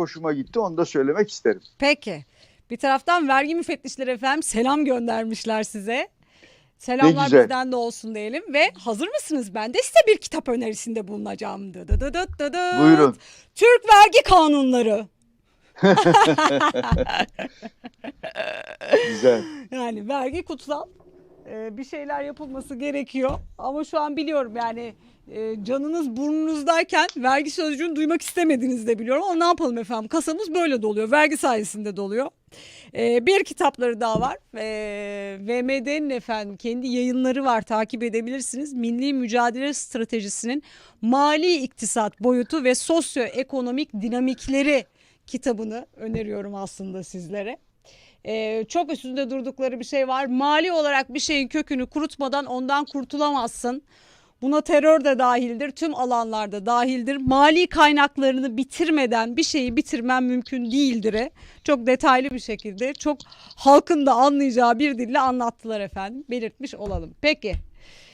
hoşuma gitti. Onu da söylemek isterim. Peki. Bir taraftan vergi müfettişleri efendim selam göndermişler size. Selamlar güzel. bizden de olsun diyelim ve hazır mısınız? Ben de size bir kitap önerisinde bulunacağım. Dı dı dı dı dı dı. Buyurun. Türk vergi kanunları. Güzel. Yani vergi kutsal. Ee, bir şeyler yapılması gerekiyor. Ama şu an biliyorum yani e, canınız burnunuzdayken vergi sözcüğünü duymak istemediğinizi de biliyorum. Ama ne yapalım efendim? Kasamız böyle doluyor. Vergi sayesinde doluyor. Ee, bir kitapları daha var. Ee, VMD'nin efendim kendi yayınları var. Takip edebilirsiniz. Milli Mücadele Stratejisi'nin mali iktisat boyutu ve sosyoekonomik dinamikleri kitabını öneriyorum aslında sizlere. Ee, çok üstünde durdukları bir şey var. Mali olarak bir şeyin kökünü kurutmadan ondan kurtulamazsın. Buna terör de dahildir, tüm alanlarda dahildir. Mali kaynaklarını bitirmeden bir şeyi bitirmen mümkün değildir. Çok detaylı bir şekilde, çok halkın da anlayacağı bir dille anlattılar efendim. Belirtmiş olalım. Peki.